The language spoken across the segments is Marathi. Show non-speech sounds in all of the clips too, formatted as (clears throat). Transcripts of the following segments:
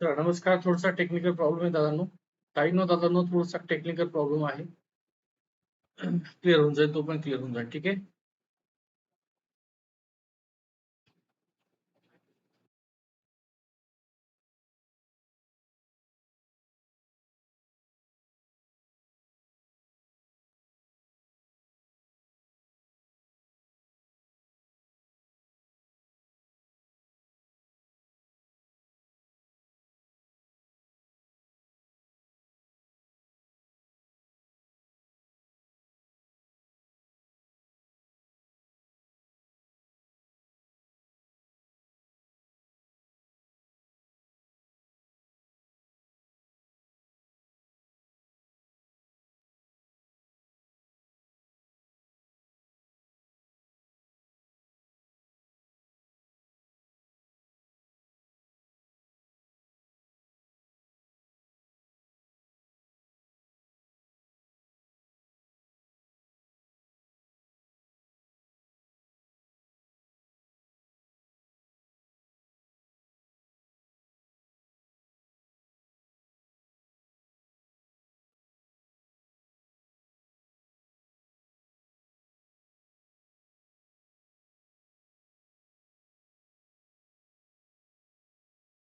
तर नमस्कार थोडासा टेक्निकल प्रॉब्लेम आहे दादांनो. ताईनो दादांनो थोडासा टेक्निकल प्रॉब्लेम आहे. (clears throat) क्लिअर होऊन जाईल तो पण क्लिअर होऊन जाईल ठीक आहे?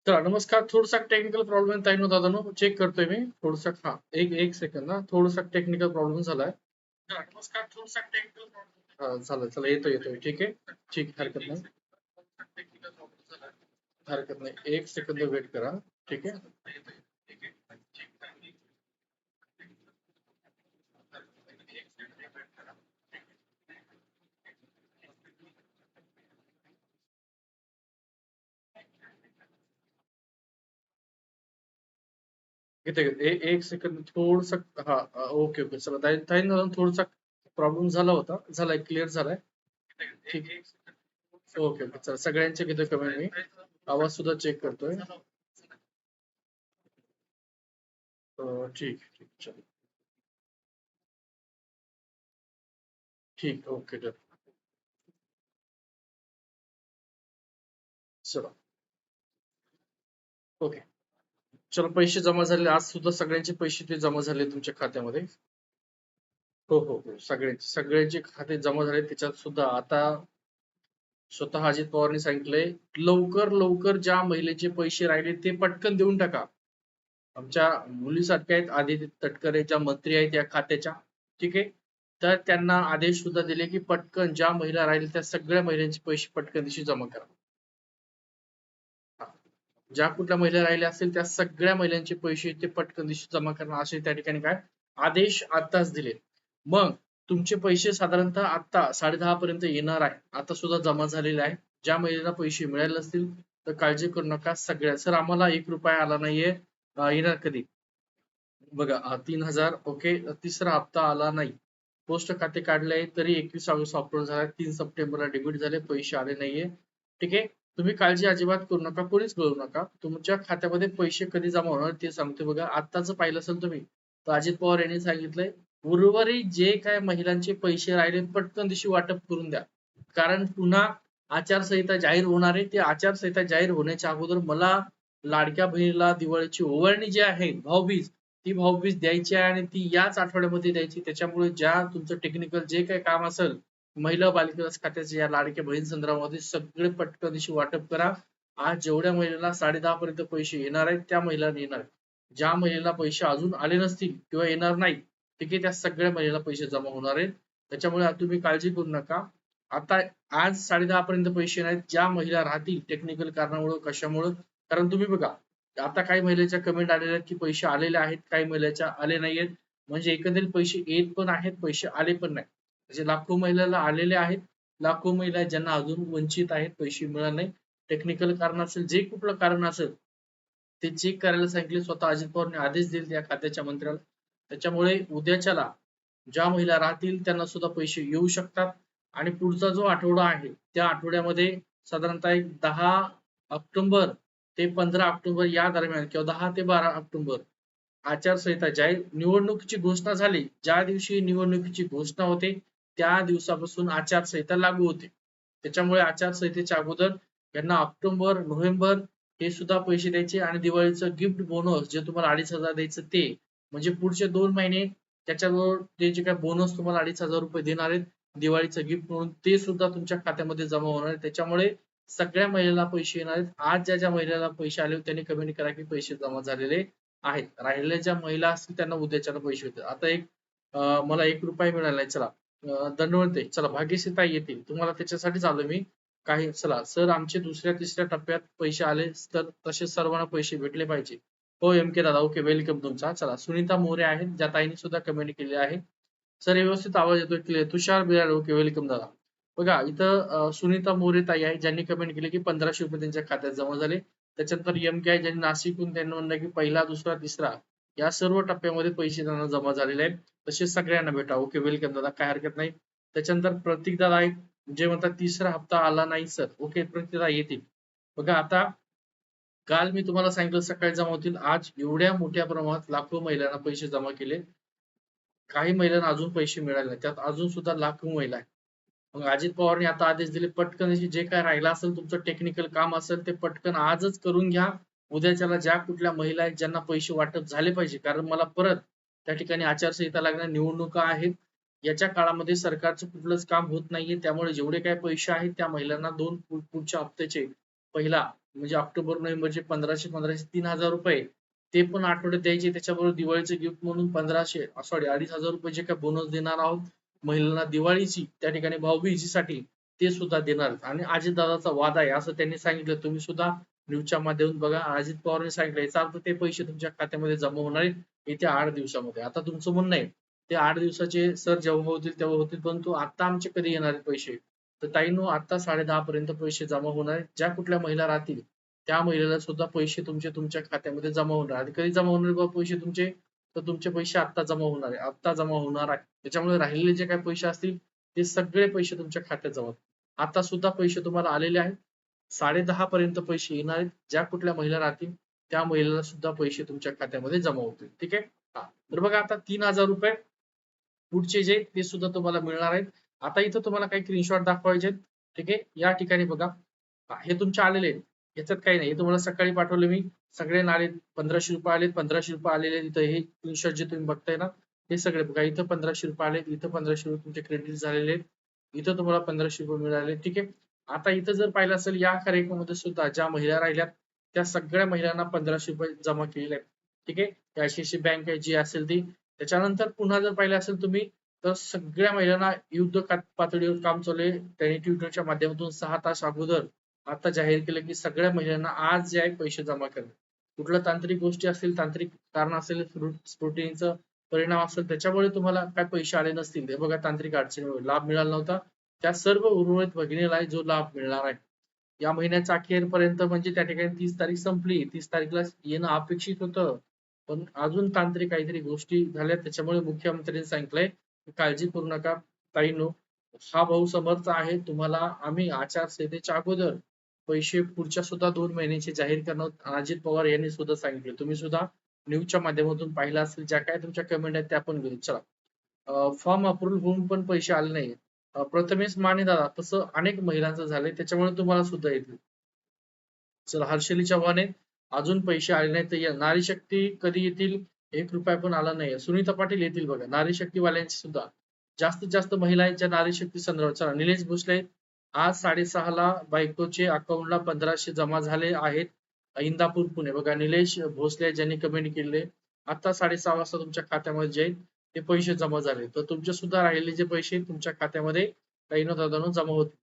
तर नमस्कार थोडासा टेक्निकल प्रॉब्लेम आहे दादा चेक करतोय थोड़ा सा, हा, एक एक सेकंद ना थोडासा टेक्निकल प्रॉब्लम झालाय है। नमस्कार थोडासा टेक्निकल प्रॉब्लेम हा झालं चला, ये येतोय ठीक है, ठीक, हरकत नाही। हरकत नाही, एक सेकंद वेट करा, ठीक आहे घेते घेते एक सेकंद थोडस हा ओके ओके चला ताई थोडासा प्रॉब्लेम झाला होता. झालाय क्लिअर झालाय. ठीक. ओके ओके चला सगळ्यांचे घेतो कमेंट मी. आवाज सुद्धा चेक करतोय. ठीक ठीक चल. ठीक ओके डन चला. ओके चला पैसे जमा झाले. आज सुद्धा सगळ्यांचे पैसे ते जमा झाले तुमच्या खात्यामध्ये. हो हो हो. सगळ्यांचे सगळ्यांचे खाते जमा झाले. त्याच्यात सुद्धा आता स्वतः अजित पवारने सांगितलंय लवकर लवकर ज्या महिलेचे पैसे राहिले ते पटकन देऊन टाका. आमच्या मुलीसारख्या आहेत आदित्य तटकरे ज्या मंत्री आहेत या खात्याच्या ठीक आहे? तर त्यांना आदेश सुद्धा दिले की पटकन ज्या महिला राहील त्या सगळ्या महिलांचे पैसे पटकन दिवशी जमा करा. ज्या कुठल्या महिला राहिल्या असतील त्या सगळ्या महिलांचे पैसे ते पटकन दिवशी जमा करणं असे त्या ठिकाणी काय? आदेश आताच दिले मग तुमचे पैसे साधारणतः आता साडे दहा पर्यंत येणार आहे. आता सुद्धा जमा झालेले आहे. ज्या महिलेला पैसे मिळाले असतील तर काळजी करू नका सगळ्या. सर आम्हाला एक रुपया आला नाहीये. येणार कधी? बघा तीन हजार ओके. तिसरा हप्ता आला नाही. पोस्ट खाते काढले तरी एकवीस ऑगस्ट ऑपरेट झाला. तीन सप्टेंबरला डेबिट झाले पैसे आले नाहीये. ठीक आहे? तुम्ही काळजी अजिबात करू नका कोणीच करू नका. तुमच्या खात्यामध्ये पैसे कधी जमा होणार ते सांगते बघा. आत्ताच पाहिलं असेल तुम्ही तर अजित पवार यांनी सांगितलंय उर्वरित जे काय महिलांचे पैसे राहिले पटकन दिवशी वाटप करून द्या. कारण पुन्हा आचारसंहिता जाहीर होणार आहे ती आचारसंहिता जाहीर होण्याच्या अगोदर मला लाडक्या बहिणीला दिवाळीची ओवाळणी जी आहे भाऊबीज ती भाऊबीज द्यायची आहे आणि ती याच आठवड्यामध्ये द्यायची. त्याच्यामुळे ज्या तुमचं टेक्निकल जे काही काम असेल महिला बालिका खात्याचे या लाडके बहीण संदर्भामध्ये सगळे पटकन दिवशी वाटप करा. आज जेवढ्या महिलेला साडे दहा पर्यंत पैसे येणार आहेत त्या महिलांना येणार ज्या महिलेला पैसे अजून आले नसतील किंवा येणार नाही ठीक आहे त्या सगळ्या महिलेला पैसे जमा होणार आहेत. त्याच्यामुळे तुम्ही काळजी करू नका. आता आज साडे दहा पर्यंत पैसे नाहीत ज्या महिला राहतील टेक्निकल कारणामुळे कशामुळे कारण तुम्ही बघा आता काही महिलेच्या कमेंट आलेल्या आहेत की पैसे आलेले आहेत काही महिलेच्या आले नाहीयेत. म्हणजे एकंदरीत पैसे येत पण आहेत पैसे आले पण नाही म्हणजे लाखो महिलाला आलेले आहेत. लाखो महिला ज्यांना अजून वंचित आहेत पैसे मिळाले नाही टेक्निकल कारण असेल जे कुठलं कारण असेल ते चेक करायला सांगितले. स्वतः अजित पवारने आदेश दिले त्या खात्याच्या मंत्र्याला. त्याच्यामुळे उद्याच्याला ज्या महिला राहतील त्यांना सुद्धा पैसे येऊ शकतात. आणि पुढचा जो आठवडा आहे त्या आठवड्यामध्ये साधारणतः एक दहा ऑक्टोबर ते पंधरा ऑक्टोबर या दरम्यान किंवा दहा ते बारा ऑक्टोबर आचारसंहिता जाहीर निवडणुकीची घोषणा झाली. ज्या दिवशी निवडणुकीची घोषणा होते त्या दिवसापासून आचारसंहिता लागू होते. त्याच्यामुळे आचारसंहितेच्या अगोदर यांना ऑक्टोबर नोव्हेंबर हे सुद्धा पैसे द्यायचे आणि दिवाळीचं गिफ्ट बोनस जे तुम्हाला अडीच हजार द्यायचं ते म्हणजे पुढचे दोन महिने त्याच्याबरोबर ते जे काय बोनस तुम्हाला अडीच हजार रुपये देणार आहेत दिवाळीचं गिफ्ट म्हणून ते सुद्धा तुमच्या खात्यामध्ये जमा होणार आहे त्याच्यामुळे सगळ्या महिलेला पैसे येणार आहेत. आज ज्या ज्या महिलेला पैसे आले त्यांनी कमेंट करा की पैसे जमा झालेले आहेत. राहिलेल्या ज्या महिला असतील त्यांना उद्याच्याला पैसे होते आता एक मला एक रुपया मिळालाय. चला. दंडवते चला भाग्यश्रीताई येतील. तुम्हाला त्याच्यासाठीच आलो मी. काही चला सर आमचे दुसऱ्या तिसऱ्या टप्प्यात पैसे आले तर तसे सर्वांना पैसे भेटले पाहिजे. हो एम के दादा. ओके वेलकम तुमचा. चला सुनीता मोरे आहेत. ज्या ताईने सुद्धा कमेंट केली आहे. सर व्यवस्थित आवाज येतोय क्लिअर तुषार बिराड ओके वेलकम दादा. बघा इथं सुनीता मोरे ताई आहे. ज्यांनी कमेंट केली की पंधराशे रुपये त्यांच्या खात्यात जमा झाले. त्याच्यानंतर एम के आहे ज्यांनी नाशिकहून त्यांनी म्हणलं की पहिला दुसरा तिसरा. या सर्व टप्प्यामध्ये पैसे त्यांना जमा झालेले आहेत. तसेच सगळ्यांना भेटा ओके वेलकम दादा. काय हरकत नाही. त्याच्यानंतर प्रतीक दादा आहेत. जे म्हणतात तिसरा हप्ता आला नाही सर ओके प्रतीक दादा येतील. बघा आता काल मी तुम्हाला सांगितलं सकाळी जमा होतील. आज एवढ्या मोठ्या प्रमाणात लाखो महिलांना पैसे जमा केले. काही महिलांना अजून पैसे मिळाले नाही. त्यात अजून सुद्धा लाखो महिला आहेत. मग अजित पवारने आता आदेश दिले पटकन जे काय राहिलं असेल तुमचं टेक्निकल काम असेल ते पटकन आजच करून घ्या. उद्याच्याला ज्या कुठल्या महिला आहेत ज्यांना पैसे वाटप झाले पाहिजे कारण मला परत त्या ठिकाणी आचारसंहिता लागणार निवडणुका आहेत. याच्या काळामध्ये सरकारचं कुठलंच काम होत नाहीये. त्यामुळे जेवढे काही पैसे आहेत त्या महिलांना दोन पुढच्या हप्त्याचे पहिला म्हणजे ऑक्टोबर नोव्हेंबरचे पंधराशे पंधराशे तीन हजार रुपये ते पण आठवड्यात द्यायचे. त्याच्याबरोबर दिवाळीचे गिफ्ट म्हणून पंधराशे सॉरी अडीच हजार रुपये जे काय बोनस देणार आहोत. महिलांना दिवाळीची त्या ठिकाणी भाऊबीजीसाठी ते सुद्धा देणार आणि आजी दादाचा वाद आहे असं त्यांनी सांगितलं. तुम्ही सुद्धा न्यूजच्या माध्यमातून बघा अजित पवारने सांगितलं याचा अर्थ ते पैसे तुमच्या खात्यामध्ये जमा होणार आहेत येत्या आठ दिवसामध्ये. आता तुमचं म्हणणं आहे ते आठ दिवसाचे सर जेव्हा होतील तेव्हा होतील परंतु आता आमचे कधी येणार आहेत पैसे? तर ताईनो आता साडे दहा पर्यंत पैसे जमा होणार आहेत. ज्या कुठल्या महिला राहतील त्या महिलेला सुद्धा पैसे तुमचे तुमच्या खात्यामध्ये जमा होणार आणि कधी जमा होणार बा पैसे तुमचे? तर तुमचे पैसे आता जमा होणार आहे आता जमा होणार आहे. त्याच्यामुळे राहिलेले जे काही पैसे असतील ते सगळे पैसे तुमच्या खात्यात जमा आता सुद्धा पैसे तुम्हाला आलेले आहेत. साडे दहा पर्यंत पैसे येणार आहेत. ज्या कुठल्या महिला राहतील त्या महिलेला सुद्धा पैसे तुमच्या खात्यामध्ये जमा होतील. ठीक आहे? हा. तर बघा आता तीन हजार रुपये पुढचे जे ते सुद्धा तुम्हाला मिळणार आहेत. आता इथं तुम्हाला काही स्क्रीनशॉट दाखवायचे आहेत. ठीक आहे? या ठिकाणी बघा. हे तुमचे आलेले आहेत. याच्यात काही नाही. हे तुम्हाला सकाळी पाठवले मी. सगळे आले पंधराशे रुपये आले पंधराशे रुपये आलेले आहेत. इथं. हे स्क्रीनशॉट जे तुम्ही बघताय ना हे सगळे बघा. इथं पंधराशे रुपये आले इथं पंधराशे रुपये तुमचे क्रेडिट झालेले आहेत. इथं तुम्हाला पंधराशे रुपये मिळाले ठीक आहे? आता इथं जर पाहिलं असेल या कार्यक्रमामध्ये सुद्धा ज्या महिला राहिल्यात त्या सगळ्या महिलांना पंधराशे रुपये जमा केलेले आहेत. ठीक आहे? आयसीआयसी बँक आहे जी असेल ती. त्याच्यानंतर पुन्हा जर पाहिलं असेल तुम्ही तर सगळ्या महिलांना युद्ध पातळीवर काम चालू आहे. त्यांनी ट्विटरच्या माध्यमातून सहा तास अगोदर आता जाहीर केलं की सगळ्या महिलांना आज जे आहे पैसे जमा करणे. कुठलं तांत्रिक गोष्टी असतील तांत्रिक कारण असेल स्प्रुटिनीचं परिणाम असेल त्याच्यामुळे तुम्हाला काय पैसे आले नसतील. हे बघा तांत्रिक अडचणीमुळे. लाभ मिळाला नव्हता. त्या सर्व उर्वरित भगिनीला जो लाभ मिळणार आहे. या महिन्याच्या अखेरपर्यंत म्हणजे त्या ठिकाणी तीस तारीख संपली. तीस तारीखला येणं अपेक्षित होतं. पण अजून तांत्रिक काहीतरी गोष्टी झाल्या. त्याच्यामुळे मुख्यमंत्र्यांनी सांगितलंय काळजी करू नका. ताईनो हा भाऊ समर्थ आहे. तुम्हाला आम्ही आचारसंहितेच्या अगोदर पैसे पुढच्या सुद्धा दोन महिन्याचे जाहीर करणार अजित पवार यांनी सुद्धा सांगितले. तुम्ही सुद्धा न्यूजच्या माध्यमातून पाहिलं असेल. ज्या काय तुमच्या कमेंट आहेत त्या पण घेऊ चला. फॉर्म अप्रूव्ह होऊन पण पैसे आले नाही प्रथमेश माने दादा तसं अनेक महिलांचं झालंय त्याच्यामुळे तुम्हाला सुद्धा येतील चला हर्षली चव्हाणे अजून पैसे आले नाही तर नारी शक्ती कधी येतील एक रुपया पण आला नाही सुनीता पाटील येतील बघा नारी शक्तीवाल्यांची सुद्धा. जास्तीत जास्त महिलांच्या नारी शक्ती संदर्भात. चला निलेश भोसले आज आज साडेसहाला बायकोचे अकाउंटला पंधराशे जमा झाले आहेत इंदापूर पुणे. बघा निलेश भोसले ज्यांनी कमेंट केले आता साडेसहा वाजता तुमच्या खात्यामध्ये जाईल. ते पैसे जमा झाले. तर तुमचे सुद्धा राहिलेले जे पैसे तुमच्या खात्यामध्ये काही न दादानो जमा होतील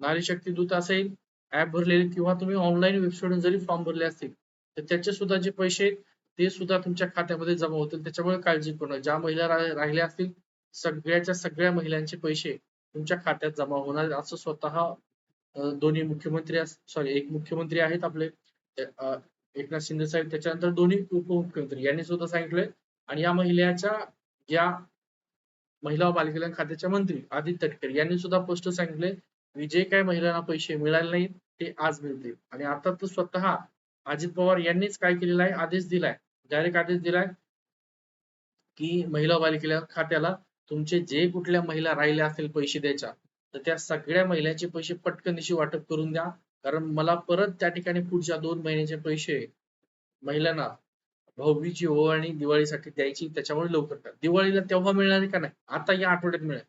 नारी शक्ती दूत असेल ऍप भरलेले किंवा तुम्ही ऑनलाईन वेबसाईटवर जरी फॉर्म भरले असतील तर त्याचे सुद्धा जे पैसे ते सुद्धा तुमच्या खात्यामध्ये जमा होतील. त्याच्यामुळे काळजी करू ज्या महिला राहिल्या असतील सगळ्याच्या सगळ्या महिलांचे पैसे तुमच्या खात्यात जमा होणार. असं स्वतः दोन्ही मुख्यमंत्री सॉरी एक मुख्यमंत्री आहेत आपले एकनाथ शिंदे साहेब त्याच्यानंतर दोन्ही उपमुख्यमंत्री यांनी सुद्धा सांगितलंय. आणि या महिलेच्या या महिला व बालकल्याण खात्याच्या मंत्री आदित्य तटकरे यांनी सुद्धा स्पष्ट सांगितले की जे काही महिलांना पैसे मिळाले नाहीत ते आज मिळतील. आणि आता तर स्वतः अजित पवार यांनीच काय केलेलं आहे? आदेश दिलाय. डायरेक्ट आदेश दिलाय की महिला व बालकल्याण खात्याला तुमचे जे कुठल्या महिला राहिल्या असतील पैसे द्यायच्या तर त्या सगळ्या महिलांचे पैसे पटकनशी वाटप करून द्या. कारण मला परत त्या ठिकाणी पुढच्या दोन महिन्याचे पैसे महिलांना भाऊबीजी आणि दिवाळीसाठी द्यायची त्याच्यामुळे लवकर करा. दिवाळीला तेव्हा मिळणार का नाही? आता या आठवड्यात मिळेल.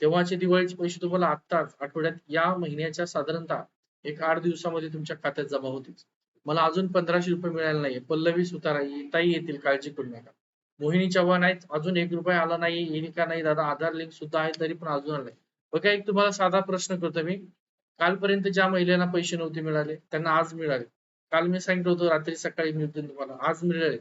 तेव्हाचे दिवाळीचे पैसे तुम्हाला आत्ताच आठवड्यात या महिन्याच्या साधारणतः एक आठ दिवसामध्ये तुमच्या खात्यात जमा होतील. मला अजून पंधराशे रुपये मिळाले नाही पल्लवी सुतारा येताही येतील काळजी करू नका. मोहिनी चव्हाण आहेत अजून एक रुपये आला नाही येईल का नाही दादा? आधार लिंक सुद्धा आहे तरी पण अजून आला नाही. बघा एक तुम्हाला साधा प्रश्न करतो मी. कालपर्यंत ज्या महिलांना पैसे नव्हते मिळाले त्यांना आज मिळाले. काल मी सांगितलं होतं रात्री सकाळी मिळतील तुम्हाला. आज मिळाले.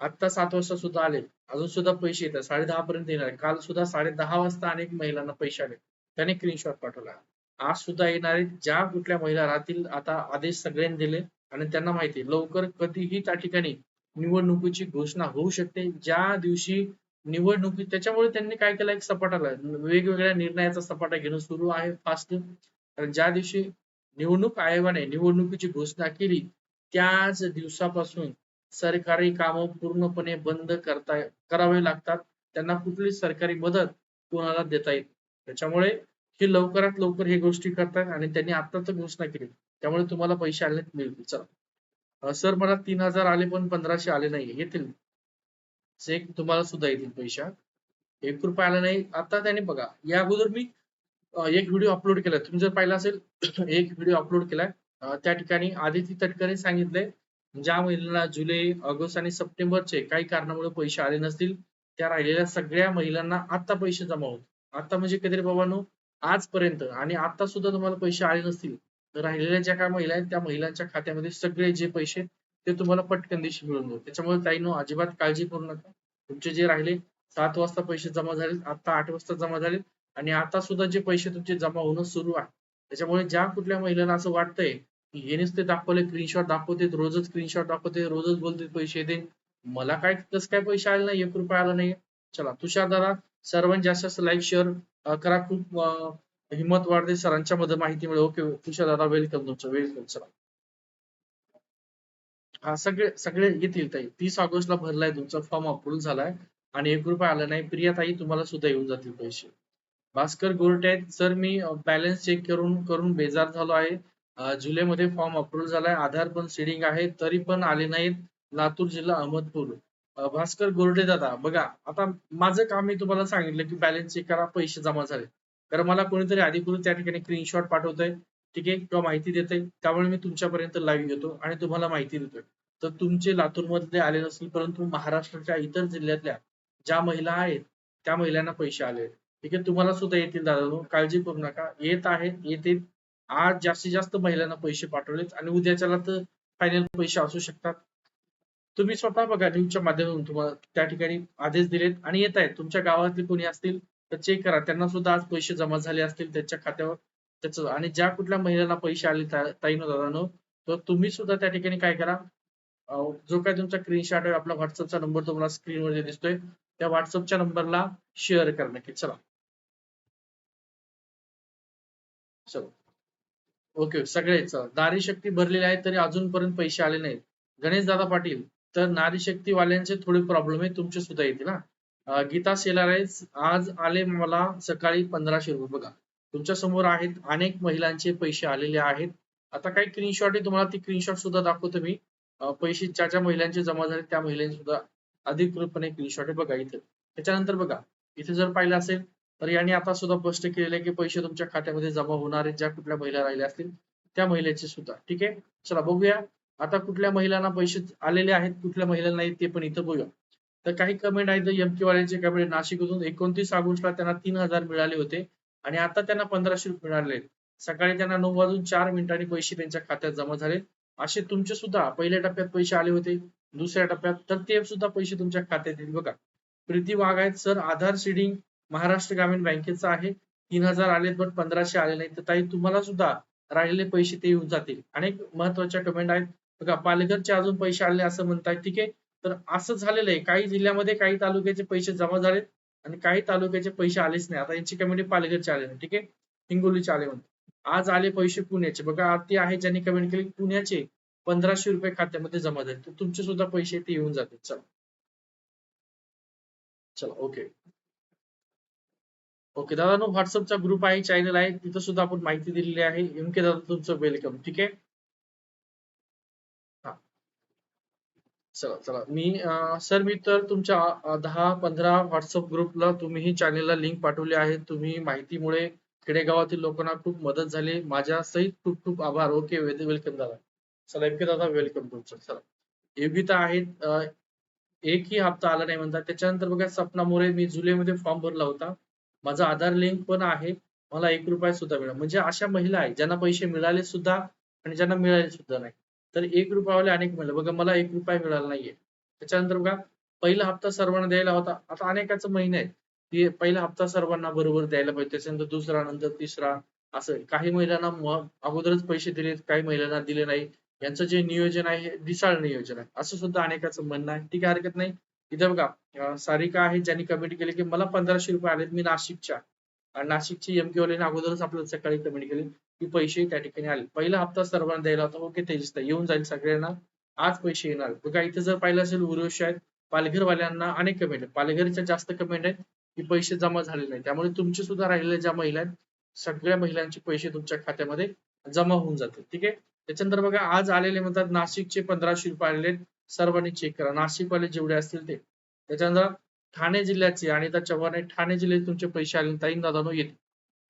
आता सात वाजता सुद्धा आले. अजून सुद्धा पैसे येतात. साडे दहा पर्यंत येणार काल सुद्धा साडे दहा वाजता अनेक महिलांना पैसे आले. त्याने स्क्रीनशॉट पाठवला. आज सुद्धा येणारे ज्या कुठल्या महिला राहतील आता आदेश सगळ्यांनी दिले आणि त्यांना माहिती लवकर कधीही त्या ठिकाणी निवडणुकीची घोषणा होऊ शकते. ज्या दिवशी निवडणुकी त्याच्यामुळे त्यांनी काय केलं? एक सपाटाला वेगवेगळ्या निर्णयाचा सपाटा घेणं सुरू आहे फास्ट कारण ज्या दिवशी निवडणूक आयोगाने निवडणुकीची घोषणा केली त्याच दिवसापासून सरकारी कामं पूर्णपणे बंद करता करावे लागतात. त्यांना कुठली सरकारी मदत कोणाला देता येईल त्याच्यामुळे हे लवकरात लवकर हे गोष्टी करतात आणि त्यांनी आता तर घोषणा केली. त्यामुळे तुम्हाला पैसे आले मिळतील. चला. सर मला तीन हजार आले पण पंधराशे आले नाही येतील चेक तुम्हाला सुद्धा येतील पैसा एक रुपया आला नाही. आता त्याने बघा या अगोदर मी एक व्हिडिओ अपलोड केला. तुम्ही जर पाहिला असेल एक व्हिडिओ अपलोड केलाय त्या ठिकाणी आदिती तटकरे सांगितले ज्या महिलांना जुलै ऑगस्ट आणि सप्टेंबरचे काही कारणामुळे पैसे आले नसतील त्या राहिलेल्या सगळ्या महिलांना आता पैसे जमा होत आता म्हणजे कधी बाबांनो? आजपर्यंत. आणि आता सुद्धा तुम्हाला पैसे आले नसतील. तर राहिलेल्या ज्या काही महिला आहेत त्या महिलांच्या खात्यामध्ये सगळे जे पैसे ते तुम्हाला पटकन दिवशी मिळून जाईल त्याच्यामुळे ताईनो अजिबात काळजी करू नका. तुमचे जे राहिले सात वाजता पैसे जमा झाले आता आठ वाजता जमा झाले आणि आता सुद्धा जे पैसे तुमचे जमा होणं सुरू आहे. त्याच्यामुळे ज्या कुठल्या महिलांना असं वाटतंय की हेनेच ते दाखवले स्क्रीनशॉट दाखवते रोजच स्क्रीनशॉट दाखवते रोजच बोलते पैसे दे. मला काय कस काय पैसे आले नाही एक रुपया आला नाही. चला तुषार दादा सर्वांनी जास्त लाईक शेअर करा. खूप हिंमत वाढते सरांच्या मध्ये माहिती मिळेल. ओके तुषार दादा वेलकम तुमचं वेलकम चला. हा सगळे सगळे येतील ताई. तीस ऑगस्टला भरलाय तुमचा फॉर्म अप्रूव्ह झालाय आणि एक रुपया आला नाही. प्रिया ताई तुम्हाला सुद्धा येऊन जातील पैसे. भास्कर गोरटे सर मी बॅलन्स चेक करून करून बेजार झालो आहे. जुलैमध्ये फॉर्म अप्रूव्ह झालाय. आधार पण सीडिंग आहे तरी पण आले नाहीत. लातूर जिल्हा अहमदपूर. भास्कर गोरडे दादा बघा आता माझं काम मी तुम्हाला सांगितलं की बॅलन्स चेक करा पैसे जमा झाले. कारण मला कोणीतरी अधिकृत त्या ठिकाणी स्क्रीनशॉट पाठवतोय. ठीक आहे किंवा माहिती देते त्यामुळे मी तुमच्यापर्यंत लाईव्ह घेतो आणि तुम्हाला माहिती देतोय. तर तुमचे लातूर मधले आले नसतील परंतु महाराष्ट्राच्या इतर जिल्ह्यातल्या ज्या महिला आहेत त्या महिलांना पैसे आले ठीक आहे तुम्हाला सुद्धा येतील दादा काळजी करू नका. येत आहेत येतील. आज जास्तीत जास्त महिलांना पैसे पाठवलेत आणि उद्याच्याला तर फायनल पैसे असू शकतात. तुम्ही स्वतः बघा न्यूजच्या माध्यमातून तुम्हाला त्या ठिकाणी आदेश दिलेत आणि येत आहेत. तुमच्या गावातले कोणी असतील तर चेक करा. त्यांना सुद्धा आज पैसे जमा झाले असतील त्यांच्या खात्यावर. त्याच आणि ज्या कुठल्या महिलांना पैसे आले ताईनो दादानो तर तुम्ही सुद्धा त्या ठिकाणी काय करा. जो काय तुमचा स्क्रीनशॉट आहे आपला व्हॉट्सअपचा नंबर तुम्हाला स्क्रीनवर दिसतोय. त्या व्हॉट्सअपच्या नंबरला शेअर करणं की चला. चलो. ओके सगळेच. नारी शक्ती भरलेली आहे तरी अजूनपर्यंत पैसे आले नाहीत. गणेश दादा पाटील तर नारी शक्ती वाल्यांचे थोडे प्रॉब्लेम आहे तुमचे सुद्धा येतील ना गीता सेलारे आज आले मला सकाळी पंधराशे रुपये. बघा तुमच्यासमोर आहेत अनेक महिलांचे पैसे आलेले आहेत. आता काही स्क्रीनशॉट आहे तुम्हाला ती स्क्रीनशॉट सुद्धा दाखवतो मी. पैसे ज्या ज्या महिलांचे जमा झाले त्या महिलांचे सुद्धा अधिकृतपणे स्क्रीनशॉट आहे. बघा इथे. त्याच्यानंतर बघा इथे जर पाहिलं असेल तर यांनी आता सुद्धा स्पष्ट केलेलं आहे की पैसे तुमच्या खात्यामध्ये जमा होणार आहेत ज्या कुठल्या महिला राहिल्या असतील त्या महिलेचे सुद्धा. ठीक आहे? चला बघूया. आता कुठल्या महिलांना पैसे आलेले आहेत कुठल्या महिलांना ते पण इथं बघूया. तर काही कमेंट आहेत एमके वाल्यांचे कमेंट नाशिकमधून एकोणतीस ऑगस्टला त्यांना तीन हजार मिळाले होते आणि आता त्यांना पंधराशे रुपये मिळाले सकाळी त्यांना नऊ वाजून चार मिनिटांनी पैसे त्यांच्या खात्यात जमा झाले. असे तुमचे सुद्धा पहिल्या टप्प्यात पैसे आले होते दुसऱ्या टप्प्यात तर ते सुद्धा पैसे तुमच्या खात्यात येतील. बघा प्रीती वाघ आहेत सर. आधार सीडिंग महाराष्ट्र ग्रामीण बँकेचं आहे. तीन हजार आले पण पंधराशे आले नाही तर ताई तुम्हाला सुद्धा राहिलेले पैसे ते येऊन जातील. अनेक महत्त्वाच्या कमेंट आहेत. बघा पालघरचे अजून पैसे आले असं म्हणताय ठीक आहे. तर असं झालेलं आहे. काही जिल्ह्यामध्ये काही तालुक्याचे पैसे जमा झालेत आणि काही तालुक्याचे पैसे आलेच नाही. आता यांची कमेंट पालघरचे आले नाही ठीक आहे. हिंगोलीचे आले म्हणतात आज आले पैसे पुण्याचे. बघा ते आहे ज्यांनी कमेंट केली पुण्याचे पंधराशे रुपये खात्यामध्ये जमा झाले. तर तुमचे सुद्धा पैसे ते येऊन जातील. चला. चला ओके ओके दादा व्हॉट्सअपचा ग्रुप आहे चॅनल आहे तिथं सुद्धा आपण माहिती दिलेली आहे. एम के दादा तुमचं वेलकम ठीक आहे? हा. चला चला. मी सर मी तर तुमच्या दहा पंधरा व्हॉट्सअप ग्रुपला तुम्ही चॅनेलला लिंक पाठवली आहे. तुम्ही माहितीमुळे खेडेगावातील लोकांना खूप मदत झाली. माझ्या सहित खूप खूप आभार. ओके वेलकम दादा. चला एम के दादा वेलकम तुमचं. चला. योगिता आहेत एकही हप्ता आला नाही म्हणतात. त्याच्यानंतर बघा सपना मोरे मी जुलैमध्ये फॉर्म भरला होता. माझा आधार लिंक पण आहे. मला एक रुपया सुद्धा मिळाला. म्हणजे अशा महिला आहेत ज्यांना पैसे मिळाले सुद्धा आणि ज्यांना मिळाले सुद्धा नाही. तर एक रुपयावाले अनेक महिला. बघा मला एक रुपया मिळाला नाहीये. त्याच्यानंतर बघा पहिला हप्ता सर्वांना द्यायला होता. आता अनेकाचं महिने आहेत. की पहिला हप्ता सर्वांना बरोबर द्यायला पाहिजे. त्याच्यानंतर दुसरा नंतर तिसरा असं काही महिलांना अगोदरच पैसे दिले काही महिलांना दिले नाही. यांचं जे नियोजन आहे हे दिसाळ नियोजन आहे. असं सुद्धा अनेकाचं म्हणणं आहे. ठीक आहे हरकत नाही. इथे बघा सारिका आहे ज्यांनी कमेंट केली की मला पंधराशे रुपये आलेत मी नाशिकच्या. नाशिकची एम वाल्याने अगोदरच आपल्याला सकाळी कमेंट केली की पैसे त्या ठिकाणी आले. पहिला हप्ता सर्वांना द्यायला होता ओके तेजस येऊन जाईल सगळ्यांना. आज पैसे येणार. बघा इथे जर पाहिलं असेल उर्वशी आहेत पालघरवाल्यांना अनेक कमेंट आहेत. पालघरच्या जास्त कमेंट आहेत की पैसे जमा झाले नाही त्यामुळे तुमचे सुद्धा राहिलेल्या ज्या महिला आहेत सगळ्या महिलांचे पैसे तुमच्या खात्यामध्ये जमा होऊन जातील ठीक आहे? त्याच्यानंतर बघा आज आलेले म्हणतात नाशिकचे पंधराशे रुपये आलेले आहेत. सर्वांनी चेक करा. नाशिकवाले जेवढे असतील ते. त्याच्यानंतर ठाणे जिल्ह्याचे आणि चव्हाण ठाणे जिल्ह्यात तुमचे पैसे आले. ताईन दादानो येतील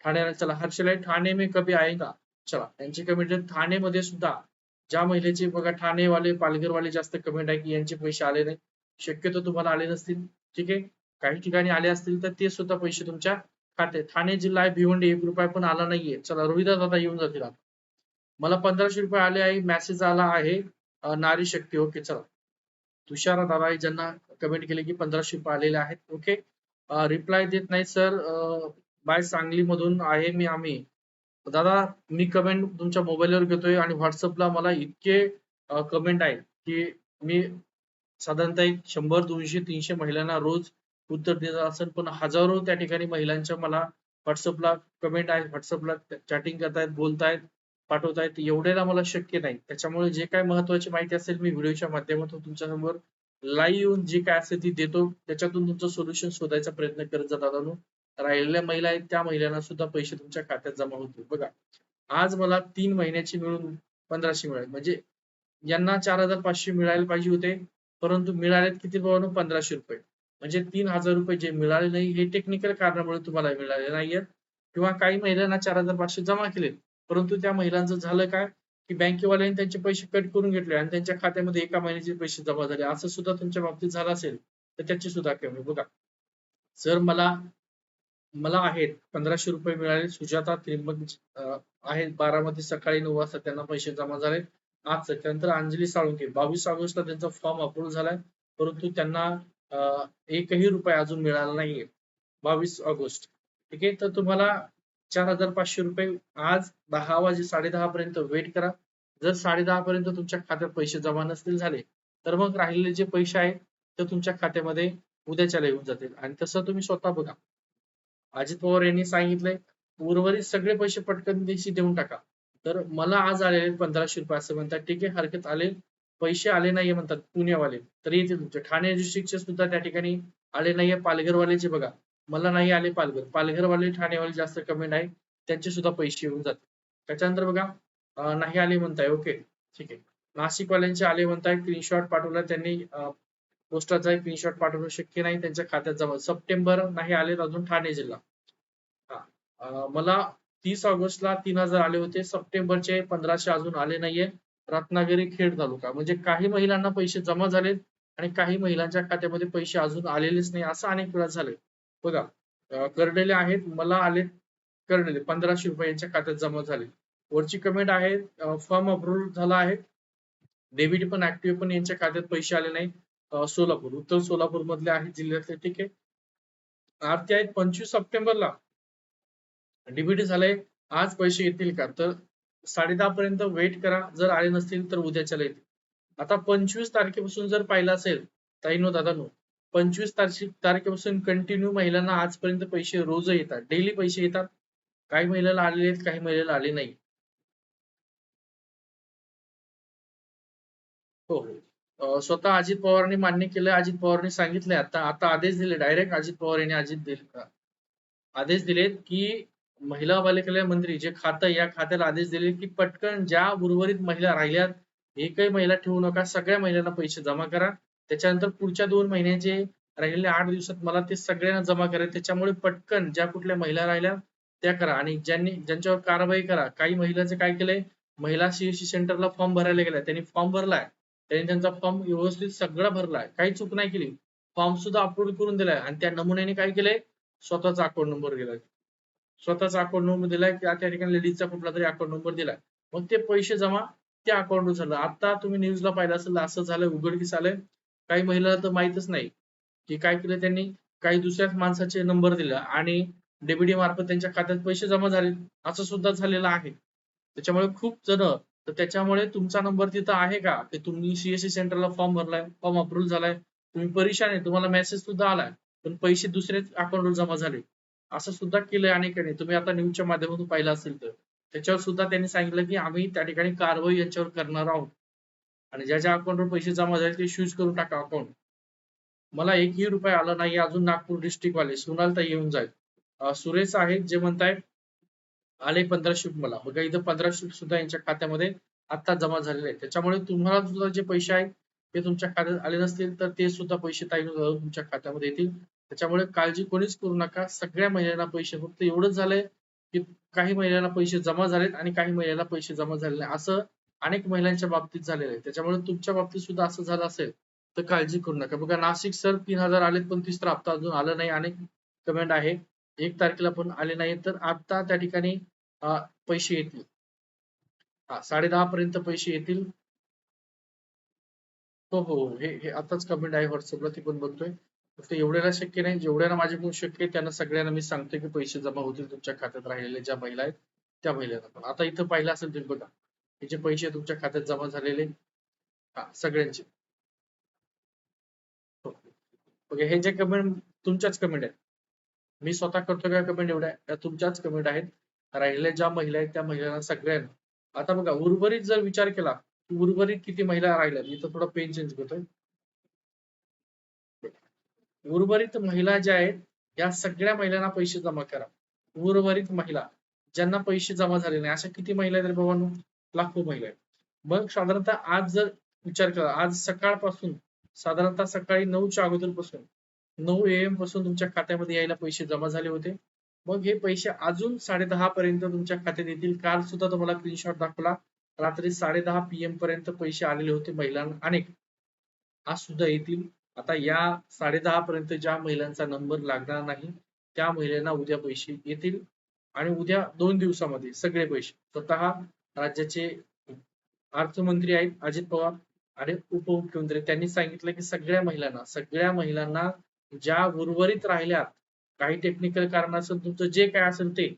ठाणे चला हर्षल आहे. ठाणे में कभी आएगा? चला यांची कमेंट ठाणे मध्ये सुद्धा ज्या महिलेचे बघा ठाणेवाले पालघरवाले जास्त कमेंट आहे की यांचे पैसे आले नाही शक्यतो तुम्हाला आले नसतील. ठीक आहे? काही ठिकाणी आले असतील तर ते सुद्धा पैसे तुमच्या खाते ठाणे जिल्हा आहे. भिवंडी एक रुपया पण आला नाहीये. चला रोहिदा दादा येऊन जातील आता. मला पंधराशे रुपये आले आहे. मेसेज आला आहे. नारी शक्ती. ओके चला. तुषारा दादा आहे ज्यांना कमेंट केले की पंधराशे रुपये आलेले आहेत. ओके रिप्लाय देत नाही सर बाय सांगली मधून आहे मी आम्ही. दादा मी कमेंट तुमच्या मोबाईलवर घेतोय आणि व्हॉट्सअपला मला इतके कमेंट आहेत की मी साधारणतः एक शंभर दोनशे तीनशे महिलांना रोज उत्तर देत असेल पण हजारो त्या ठिकाणी महिलांच्या मला व्हॉट्सअपला कमेंट आहेत व्हॉट्सअपला चॅटिंग करतायत बोलतायत. पाठवतायत एवढ्याला मला शक्य नाही. त्याच्यामुळे जे काय महत्वाची माहिती असेल मी व्हिडिओच्या माध्यमातून तुमच्यासमोर लाईव्ह येऊन जी काय असेल ती देतो. त्याच्यातून तुमचं सोल्युशन शोधायचा प्रयत्न करत जातात दादानो. राहिलेल्या महिला आहेत त्या महिलांना सुद्धा पैसे तुमच्या खात्यात जमा होतील. बघा आज मला तीन महिन्याची मिळून पंधराशे मिळाले. म्हणजे यांना चार हजार पाचशे मिळायला पाहिजे होते परंतु मिळालेत किती भावानो? पंधराशे रुपये. म्हणजे तीन हजार रुपये जे मिळाले नाही हे टेक्निकल कारणामुळे तुम्हाला मिळाले नाहीयेत. किंवा काही महिलांना चार हजार पाचशे जमा केलेत. परंतु त्या महिलांचं झालं काय? की बँकेवाल्यांनी त्यांचे पैसे कट करून घेतले आणि त्यांच्या खात्यामध्ये एका महिन्याचे पैसे जमा झाले. असं सुद्धा तुमच्या बाबतीत झालं असेल तर त्याची सुद्धा कमी बघा जर मला मला आहेत पंधराशे रुपये मिळाले सुजाता त्रिंबक आहेत बारामध्ये सकाळी नऊ वाजता त्यांना पैसे जमा झाले. आज त्यानंतर अंजली साळुंके बावीस ऑगस्टला त्यांचा फॉर्म अप्रूव्ह झालाय परंतु त्यांना एकही रुपये अजून मिळाला नाहीये. बावीस ऑगस्ट. ठीक आहे? तर तुम्हाला चार हजार पाचशे रुपये आज दहा वाजे साडेदहा पर्यंत वेट करा. जर साडेदहा पर्यंत तुमच्या खात्यात पैसे जमा नसतील झाले तर मग राहिलेले जे पैसे आहेत ते तुमच्या खात्यामध्ये उद्याच्याला येऊन जातील. आणि तसं तुम्ही स्वतः बघा. अजित पवार यांनी सांगितलंय उर्वरित सगळे पैसे पटकन दिवशी देऊन टाका. तर मला आज आलेले पंधराशे रुपये असं म्हणतात. ठीक आहे हरकत आले पैसे आले नाहीये म्हणतात. पुण्यावाले तरी येतील तुमचे. ठाणे डिस्ट्रिक्टचे सुद्धा त्या ठिकाणी आले नाहीये. पालघरवालेचे बघा मला नाही आले पालघर. पालघरवाले ठाणेवाले जास्त कमी नाही. त्यांचे सुद्धा पैसे येऊन जाते त्याच्यानंतर बघा नाही आले म्हणताय. ओके. ठीक आहे. नाशिकवाल्यांचे आले म्हणताय. स्क्रीनशॉट पाठवला. त्यांनी पोस्टाचा स्क्रीनशॉट पाठवणं शक्य नाही. त्यांच्या खात्यात जमा. सप्टेंबर नाही आले अजून ठाणे जिल्हा. मला तीस ऑगस्टला तीन हजार आले होते. सप्टेंबरचे पंधराशे अजून आले नाहीये. रत्नागिरी खेड तालुका. म्हणजे काही महिलांना पैसे जमा झालेत आणि काही महिलांच्या खात्यामध्ये पैसे अजून आलेलेच नाही. असं अनेक वेळा झाले बघा करलेले आहेत मला आले करलेले पंधराशे रुपये यांच्या खात्यात जमा झाले. वरची कमेंट आहे फॉर्म अप्रूव्ह झाला आहे. डेबिट पण ऍक्टिव्ह पण यांच्या खात्यात पैसे आले नाही सोलापूर उत्तर सोलापूर मधले आहेत जिल्ह्यातले ठीक आहे. आरती आहेत पंचवीस सप्टेंबरला. डीबीटी झाले आज पैसे येतील का? तर साडेदहा पर्यंत वेट करा. जर आले नसतील तर उद्याच्याला येतील. आता पंचवीस तारखेपासून जर पाहिलं असेल ताईनो दादानो पंचवीस तारखे तारखेपासून कंटिन्यू महिलांना आजपर्यंत पैसे रोज येतात. डेली पैसे येतात. काही महिलेला आलेले आहेत काही महिलेला आले नाही. हो हो. स्वतः अजित पवारांनी मान्य केलं. अजित पवारांनी सांगितलंय आता. आता आदेश दिले. डायरेक्ट अजित पवार यांनी अजित दिले. आदेश दिलेत की महिला बालकल्याण मंत्री जे खातं या खात्याला आदेश दिले की पटकन ज्या उर्वरित महिला राहिल्यात एकही महिला ठेवू नका. सगळ्या महिलांना पैसे जमा करा. त्याच्यानंतर पुढच्या दोन महिन्याचे राहिलेले आठ दिवसात मला ते सगळ्यांना जमा करायचं त्याच्यामुळे पटकन ज्या कुठल्या महिला राहिल्या त्या करा. आणि ज्यांनी ज्यांच्यावर कारवाई करा. काही महिलांचं काय केलंय? महिला सीएससी सेंटरला फॉर्म भरायला गेलाय. त्यांनी फॉर्म भरलाय. त्यांनी त्यांचा फॉर्म व्यवस्थित सगळा भरलाय. काही चूक नाही केली. फॉर्म सुद्धा अपलोड करून दिलाय. आणि त्या नमुन्याने काय केलंय? स्वतःचा अकाउंट नंबर दिलाय. स्वतःचा अकाउंट नंबर दिलाय. त्या त्या ठिकाणी लेडीजचा कुठला तरी अकाउंट नंबर दिलाय. मग ते पैसे जमा त्या अकाउंटवर झालं. आता तुम्ही न्यूजला पाहिलं असेल असं झालं उघडकीस आलंय. काही महिलांना तर माहीतच नाही की काय केलं त्यांनी. काही दुसऱ्याच माणसाचे नंबर दिला आणि डेबिटी मार्फत त्यांच्या खात्यात पैसे जमा झाले. असं सुद्धा झालेलं आहे. त्याच्यामुळे खूप जण तर त्याच्यामुळे तुमचा नंबर तिथं आहे का? की तुम्ही सीएससी सेंटरला फॉर्म भरलाय फॉर्म अप्रूव्ह झालाय तुम्ही परेशान आहे तुम्हाला मेसेज सुद्धा आलाय पण पैसे दुसऱ्याच अकाउंटवर जमा झाले. असं सुद्धा केलंय अनेकांनी. तुम्ही आता न्यूजच्या माध्यमातून पाहिलं असेल तर. त्याच्यावर सुद्धा त्यांनी सांगितलं की आम्ही त्या ठिकाणी कारवाई यांच्यावर करणार आहोत. आणि ज्या ज्या अकाउंटवर पैसे जमा झाले ते शूज करून टाका अकाउंट मला एकही रुपये आला नाही अजून नागपूर डिस्ट्रिक्ट वाले सुनालता येऊन जाईल. सुरेश आहेत जे म्हणताय आले पंधराशे मला. बघा इथं पंधराशे सुद्धा यांच्या खात्यामध्ये आता जमा झालेले आहेत. त्याच्यामुळे तुम्हाला सुद्धा जे पैसे आहेत ते तुमच्या खात्यात आले नसतील तर ते सुद्धा पैसे ताईन तुमच्या खात्यामध्ये येतील. त्याच्यामुळे काळजी कोणीच करू नका. सगळ्या महिलांना पैसे फक्त एवढंच झालंय की काही महिलांना पैसे जमा झालेत आणि काही महिलांना पैसे जमा झाले नाही. असं अनेक महिलांच्या बाबतीत झालेलं आहे. त्याच्यामुळे तुमच्या बाबतीत सुद्धा असं झालं असेल तर काळजी करू नका. बघा नाशिक सर तीन हजार आलेत पण तिसरा हप्ता अजून आला नाही. अनेक कमेंट आहे. एक तारखेला पण आले नाही तर आता त्या ठिकाणी पैसे येतील. हा साडे दहा पर्यंत पैसे येतील. हो हो, हो. हे. हे आताच कमेंट आहे व्हॉट्सअपला ती पण बघतोय. फक्त एवढ्याला शक्य नाही. जेवढ्याला माझ्याकडून शक्य आहे त्यांना सगळ्यांना मी सांगतोय की पैसे जमा होतील तुमच्या खात्यात राहिलेल्या ज्या महिला आहेत त्या महिलांना पण. आता इथं पाहिलं असेल तुम्ही बघा. जे पैसे तुमच्या खात्यात जमा झालेले सगळ्यांचे. हे जे कमेंट तुमच्याच कमेंट आहेत. मी स्वतः करतो काय कमेंट एवढ्या? त्या तुमच्याच कमेंट आहेत. राहिलेल्या ज्या महिला आहेत त्या महिलांना सगळ्यांना. आता बघा उर्वरित जर विचार केला उर्वरित किती महिला राहिल्या इथं थोडा पेन चेंज करतोय. उर्वरित महिला ज्या आहेत या सगळ्या महिलांना पैसे जमा करा. उर्वरित महिला ज्यांना पैसे जमा झाले नाही अशा किती महिला आहेत रे बाबांनो? लाखो महिला आहेत मग साधारणतः आज जर विचार करा आज सकाळपासून साधारणतः सकाळी नऊच्या अगोदरपासून नऊ एमपासून तुमच्या खात्यामध्ये यायला पैसे जमा झाले होते. मग हे पैसे अजून साडे दहा पर्यंत तुमच्या खात्यात येतील. काल सुद्धा तुम्हाला स्क्रीनशॉट दाखवला. रात्री साडे दहा पीएम पर्यंत पैसे आलेले होते महिलांना. अनेक. आज सुद्धा येतील. आता या साडे दहा पर्यंत ज्या महिलांचा नंबर लागणार नाही त्या महिलांना उद्या पैसे येतील. आणि उद्या दोन दिवसामध्ये सगळे पैसे स्वतः राज्याचे अर्थमंत्री आहेत अजित पवार आणि उपमुख्यमंत्री. त्यांनी सांगितलं की सगळ्या महिलांना सगळ्या महिलांना ज्या उर्वरित राहिल्यात काही टेक्निकल कारण असेल तुमचं जे काय असेल ते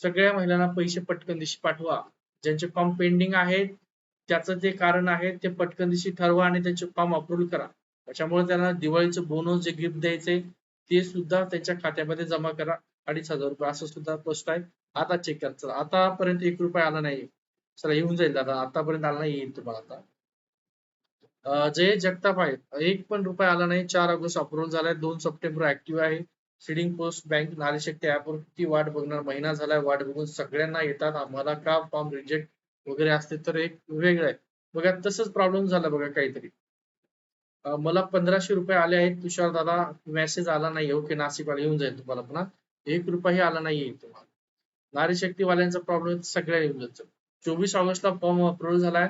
सगळ्या महिलांना पैसे पटकन दिशी पाठवा. ज्यांचे फॉर्म पेंडिंग आहेत त्याचं जे कारण आहे ते पटकन दिशी ठरवा आणि त्यांचे फॉर्म अप्रूव्ह करा. त्याच्यामुळे त्यांना दिवाळीचं बोनस जे गिफ्ट द्यायचे ते सुद्धा त्यांच्या खात्यामध्ये जमा करा. अडीच हजार रुपये असं सुद्धा पोस्ट आहे. आता चेक करा. आतापर्यंत एक रुपये आला नाही चला येऊन जाईल दादा. आतापर्यंत आला नाही येईल तुम्हाला आता. जे जय जगताप आहेत एक पण रुपये आला नाही. चार ऑगस्ट अप्रूव्ह झालाय. दोन सप्टेंबर ऍक्टिव्ह आहे. सिडिंग पोस्ट बँक नारीशक्ती ऍपवर किती वाट बघणार? महिना झालाय वाट बघून सगळ्यांना येतात. आम्हाला का फॉर्म रिजेक्ट वगैरे असते? तर एक वेगळं आहे. बघा तसंच प्रॉब्लेम झाला बघा काहीतरी. मला पंधराशे रुपये आले आहेत. तुषार दादा मेसेज आला नाही. ओके नाशिकवाला येऊन जाईल तुम्हाला पुन्हा. एक रुपयाही आला नाही तुम्हाला. नारी शक्तीवाल्यांचा प्रॉब्लेम सगळ्या येऊन जातो चोवीस ऑगस्टला फॉर्म अप्रूव्ह झालाय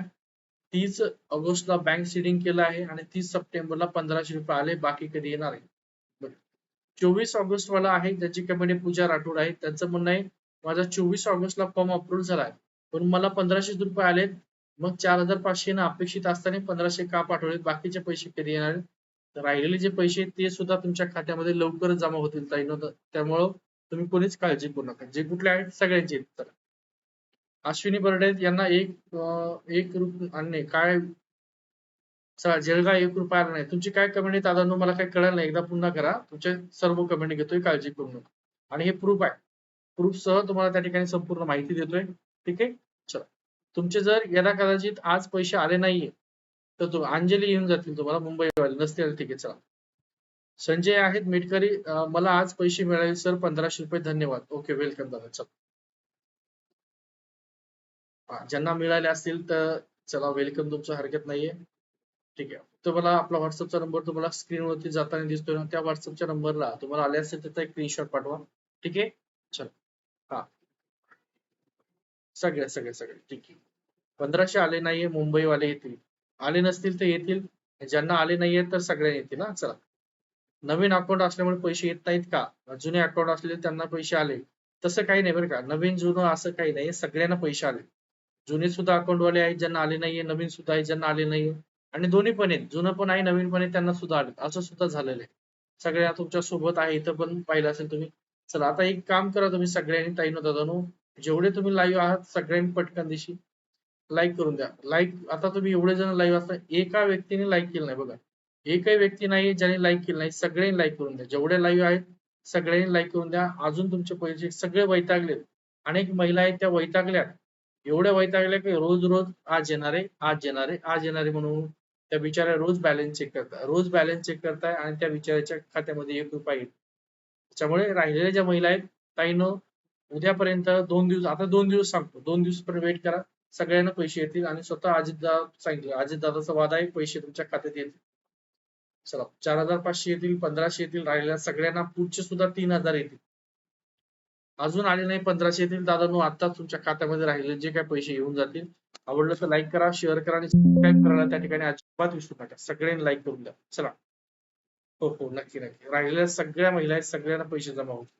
तीस ऑगस्टला बँक सिडिंग केलं आहे आणि तीस सप्टेंबरला पंधराशे रुपये आले बाकी कधी येणार आहे? चोवीस ऑगस्ट वाला आहे ज्याची कंपनी पूजा राठोड आहे. त्यांचं म्हणणं आहे माझा चोवीस ऑगस्टला फॉर्म अप्रूव्ह झालाय पण मला पंधराशे रुपये आलेत मग चार हजार पाचशे ना अपेक्षित असताना पंधराशे का पाठवले बाकीचे पैसे कधी येणार आहेत? राहिलेले जे पैसे आहेत ते सुद्धा तुमच्या खात्यामध्ये लवकर जमा होतील त्यामुळं तुम्ही कोणीच काळजी करू नका. जे कुठले आहेत सगळ्यांचे तर. अश्विनी बर्डे यांना एक एक आणणे. काय? चला जेलगा एक रुपया आला नाही तुमची काय कमेंट आहे दादा मला काही कळलं नाही. एकदा पुन्हा करा. तुमचे सर्व कमेंट घेतोय काळजी करू नका. आणि हे प्रूफ आहे. प्रूफ सह तुम्हाला त्या ठिकाणी संपूर्ण माहिती देतोय. ठीक आहे? चला. तुमचे जर यदा कदाचित आज पैसे आले नाहीये तर तो अंजली येऊन जातील तुम्हाला मुंबईवाले. नसतील ठीक आहे. चला. संजय आहेत मेटकरी. मला आज पैसे मिळाले. सर पंधराशे रुपये. धन्यवाद. ओके वेलकम दादा. चल. ज्यांना मिळाले असतील तर चला वेलकम तुमचं हरकत नाहीये. ठीक आहे. तर मला आपला व्हॉट्सअपचा नंबर तुम्हाला स्क्रीनवरती जाताना दिसतोय ना त्या व्हॉट्सअपच्या नंबरला तुम्हाला आले असेल त्याचा एक स्क्रीनशॉट पाठवा. ठीक आहे? चल. हा. सगळे सगळे सगळे. ठीक आहे. पंधराशे आले नाहीये मुंबईवाले येतील. आले नसतील तर येतील. ज्यांना आले नाहीये तर सगळे येतील ना चला. नवीन अकाउंट असल्यामुळे पैसे येत नाहीत का? जुने अकाउंट असले त्यांना पैसे आले. तसं काही नाही बरं का. नवीन जुनं असं काही नाही. सगळ्यांना पैसे आले. जुने सुद्धा अकाउंट वाले आहेत ज्यांना आले नाहीये नवीन सुद्धा आहेत ज्यांना आले नाहीये. आणि दोन्ही पण आहेत. जुनं पण आहे नवीन पण आहे त्यांना सुद्धा आले असं सुद्धा झालेलं आहे. सगळ्या तुमच्यासोबत आहे इथं पण पाहिलं असेल तुम्ही. चला आता एक काम करा तुम्ही सगळ्यांनी ताईनो दादानो. जेवढे तुम्ही लाईव्ह आहात सगळ्यांनी पटकन दिशी. लाईक करून द्या. लाईक आता तुम्ही एवढे जण लाईव्ह असता एका व्यक्तीने लाईक केलं नाही बघा. एकही व्यक्ती नाही ज्याने लाईक केलं नाही सगळ्यांनी लाईक करून द्या. जेवढे लाईव्ह आहेत सगळ्यांनी लाईक करून द्या. अजून तुमचे पैसे सगळे वैतागलेत. अनेक महिला आहेत त्या वैतागल्यात. एवढ्या वैतागल्या की रोज रोज आज येणारे आज येणारे आज येणारे म्हणून त्या बिचाऱ्या रोज बॅलन्स चेक करतात. रोज बॅलन्स चेक करताय आणि त्या बिचाऱ्याच्या खात्यामध्ये एक रुपया येईल त्याच्यामुळे राहिलेल्या ज्या महिला आहेत ताईनं उद्यापर्यंत दोन दिवस आता दोन दिवस सांगतो. दोन दिवस पर्यंत वेट करा. सगळ्यांना पैसे येतील आणि स्वतः अजितदा सांगितलं. अजितदादाचा वादा आहे पैसे तुमच्या खात्यात येतील. चला चार हजार पाचशे येतील पंधराशे येतील राहिलेल्या सगळ्यांना पुढचे सुद्धा तीन हजार येतील. अजून आले नाही पंधराशे येतील. दादा आता तुमच्या खात्यामध्ये राहिले. जे काही पैसे येऊन जातील आवडलं तर लाईक करा शेअर करा आणि सबस्क्राईब करायला त्या ठिकाणी अजिबात विसरू नका. सगळ्यांनी लाईक करून द्या. चला. हो हो नक्की नक्की. राहिलेल्या सगळ्या महिला आहेत सगळ्यांना पैसे जमा होतील.